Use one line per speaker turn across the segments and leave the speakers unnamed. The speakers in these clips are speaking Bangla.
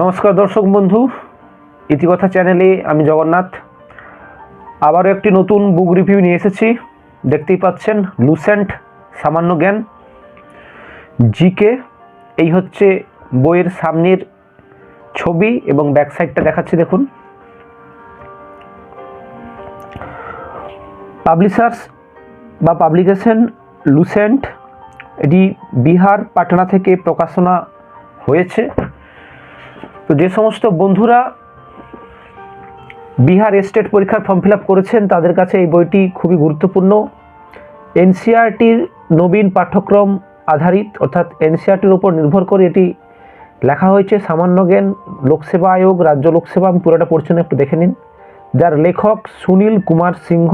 নমস্কার দর্শক বন্ধু, ইতিকথা চ্যানেলে আমি জগন্নাথ। আবারও একটি নতুন বুক রিভিউ নিয়ে এসেছি। দেখতেই পাচ্ছেন লুসেন্ট সামান্য জ্ঞান। জিকে এই হচ্ছে বইয়ের সামনের ছবি এবং ব্যাক সাইডটা দেখাচ্ছি, দেখুন। পাবলিশার্স বা পাবলিকেশন লুসেন্ট এটি বিহার, পাটনা থেকে প্রকাশনা হয়েছে। তো যে সমস্ত বন্ধুরা বিহার স্টেট পরীক্ষার ফর্ম ফিল করেছেন, তাদের কাছে এই বইটি খুবই গুরুত্বপূর্ণ। এনসিআরটির নবীন পাঠ্যক্রম আধারিত, অর্থাৎ এনসিআরটির উপর নির্ভর করে এটি লেখা হয়েছে। সামান্য জ্ঞান, লোকসেবা আয়োগ, রাজ্য লোকসেবা, আমি পুরোটা পড়ছি না একটু দেখে নিন। যার লেখক সুনীল কুমার সিংহ,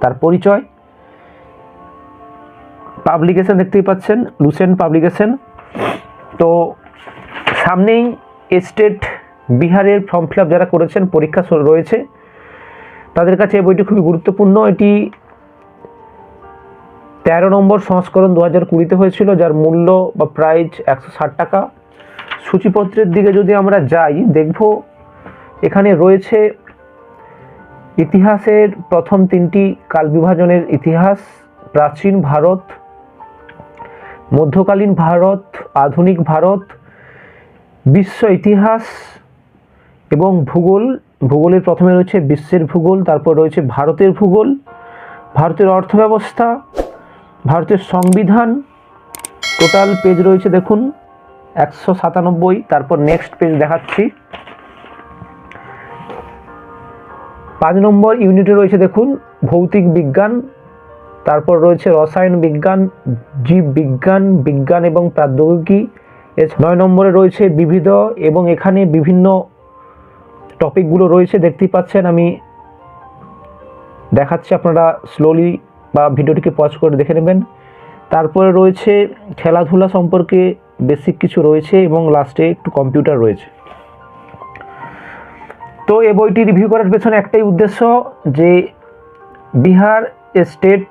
তার পরিচয় পাবলিকেশন দেখতেই পাচ্ছেন লুসেন্ট পাবলিকেশন। তো সামনেই স্টেট বিহারের ফর্ম ফিল যারা করেছেন, পরীক্ষা রয়েছে, তাদের কাছে এই বইটি খুবই গুরুত্বপূর্ণ। এটি তেরো নম্বর সংস্করণ দু হাজার কুড়িতে হয়েছিল, যার মূল্য বা প্রাইস একশো ষাট টাকা। সূচিপত্রের দিকে যদি আমরা যাই, দেখব এখানে রয়েছে ইতিহাসের প্রথম তিনটি কাল বিভাজনের ইতিহাস, প্রাচীন ভারত, মধ্যকালীন ভারত, আধুনিক ভারত বিশ্ব ইতিহাস এবং ভূগোল, ভূগোলের প্রথমে রয়েছে বিশ্বের ভূগোল, তারপর রয়েছে ভারতের ভূগোল, ভারতের অর্থব্যবস্থা, ভারতের সংবিধান, টোটাল পেজ রয়েছে দেখুন, একশো সাতানব্বই, তারপর নেক্সট পেজ দেখাচ্ছি। পাঁচ নম্বর ইউনিটে রয়েছে দেখুন, ভৌতিক বিজ্ঞান, তারপর রয়েছে রসায়ন বিজ্ঞান, জীব বিজ্ঞান বিজ্ঞান এবং প্রৌদ্যোগিকী নয় নম্বরে রয়েছে বিবিধ এবং এখানে বিভিন্ন টপিকগুলো রয়েছে, দেখতেই পাচ্ছেন। আমি দেখাচ্ছি, আপনারা স্লোলি বা ভিডিওটিকে পজ করে দেখে নেবেন। তারপরে রয়েছে খেলাধুলা সম্পর্কে বেসিক কিছু রয়েছে এবং লাস্টে একটু কম্পিউটার রয়েছে। তো এই বইটি রিভিউ করার পেছনে একটাই উদ্দেশ্য যে বিহার স্টেট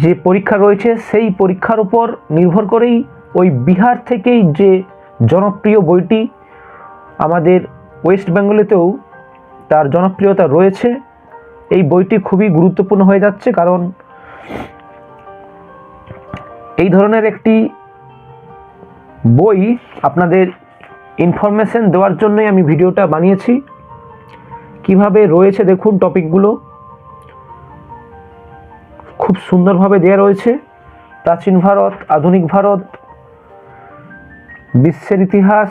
যে পরীক্ষা রয়েছে, সেই পরীক্ষার উপর নির্ভর করেই ওই বিহার থেকেই যে জনপ্রিয় বইটি আমাদের ওয়েস্ট বেঙ্গলেতেও তার জনপ্রিয়তা রয়েছে, এই বইটি খুবই গুরুত্বপূর্ণ হয়ে যাচ্ছে কারণ এই ধরনের একটি বই আপনাদের ইনফরমেশন দেওয়ার জন্যই আমি ভিডিওটা বানিয়েছি। কীভাবে রয়েছে দেখুন টপিকগুলো। খুব সুন্দরভাবে দেওয়া রয়েছে। প্রাচীন ভারত, আধুনিক ভারত বিশ্বের ইতিহাস,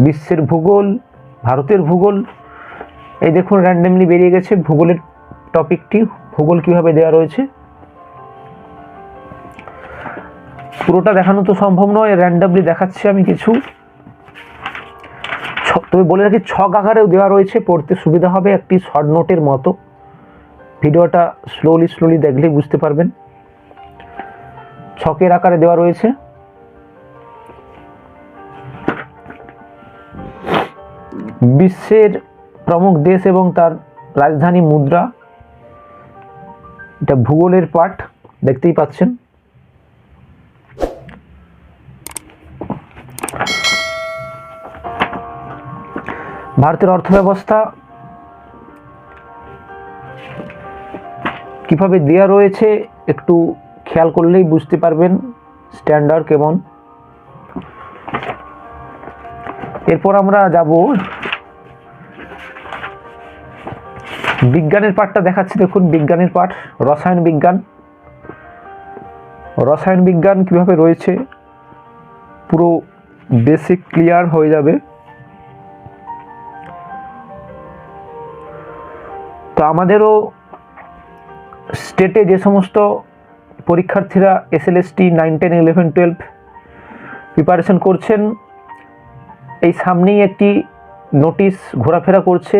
বিশ্বের ভূগোল, ভারতের ভূগোল। এই দেখুন র্যান্ডমলি বেরিয়ে গেছে। ভূগোলের টপিকটি, ভূগোল কীভাবে দেওয়া রয়েছে। পুরোটা দেখানো তো সম্ভব নয় র্যান্ডমলি দেখাচ্ছি আমি কিছু। তবে বলে রাখি, ছক আকারেও দেওয়া রয়েছে, পড়তে সুবিধা হবে একটি শর্ট নোটের মতো। ভিডিওটা স্লোলি স্লোলি দেখলেই বুঝতে পারবেন। ছকের আকারে দেওয়া রয়েছে। বিশ্বের প্রমুখ দেশ এবং তার রাজধানী মুদ্রা। এটা ভূগোলের পাঠ, দেখতেই পাচ্ছেন। ভারতের অর্থব্যবস্থা কীভাবে দেয়া রয়েছে, একটু খেয়াল করলেই বুঝতে পারবেন। স্ট্যান্ডার্ড কেমন? এরপর আমরা যাব বিজ্ঞানের পাঠটা দেখাচ্ছি, দেখুন, বিজ্ঞানের পাঠ, রসায়ন বিজ্ঞান। রসায়ন বিজ্ঞান কীভাবে রয়েছে, পুরো বেসিক ক্লিয়ার হয়ে যাবে। তো আমাদেরও স্টেটে যে সমস্ত পরীক্ষার্থীরা SLST nine ten eleven twelve preparation করছেন, এই সামনেই একটি নোটিশ ঘোরাফেরা করছে।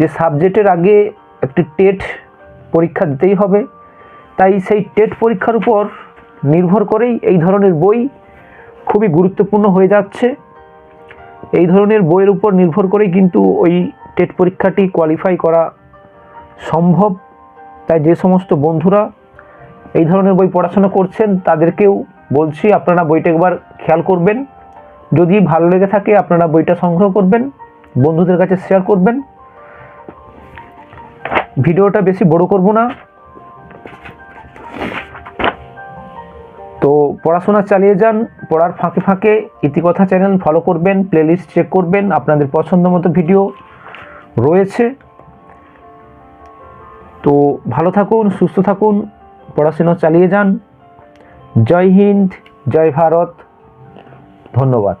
যে সাবজেক্টের আগে একটি টেট পরীক্ষা দিতেই হবে। তাই সেই টেট পরীক্ষার উপর নির্ভর করেই এই ধরনের বই খুবই গুরুত্বপূর্ণ হয়ে যাচ্ছে। এই ধরনের বইয়ের উপর নির্ভর করেই কিন্তু ওই টেট পরীক্ষাটি কোয়ালিফাই করা সম্ভব। তাই যে সমস্ত বন্ধুরা এই ধরনের বই পড়াশোনা করছেন, তাদেরকেও বলছি আপনারা বইটা একবার খেয়াল করবেন। যদি ভালো লেগে থাকে, আপনারা বইটা সংগ্রহ করবেন, বন্ধুদের কাছে শেয়ার করবেন। ভিডিওটা বেশি বড় করব না। তো পড়াশোনা চালিয়ে যান, পড়ার ফাঁকে ফাঁকে ইতিকথা চ্যানেল ফলো করবেন প্লেলিস্ট চেক করবেন, আপনাদের পছন্দ মতো ভিডিও রয়েছে। তো ভালো থাকুন, সুস্থ থাকুন, পড়াশোনা চালিয়ে যান। জয় হিন্দ, জয় ভারত, ধন্যবাদ।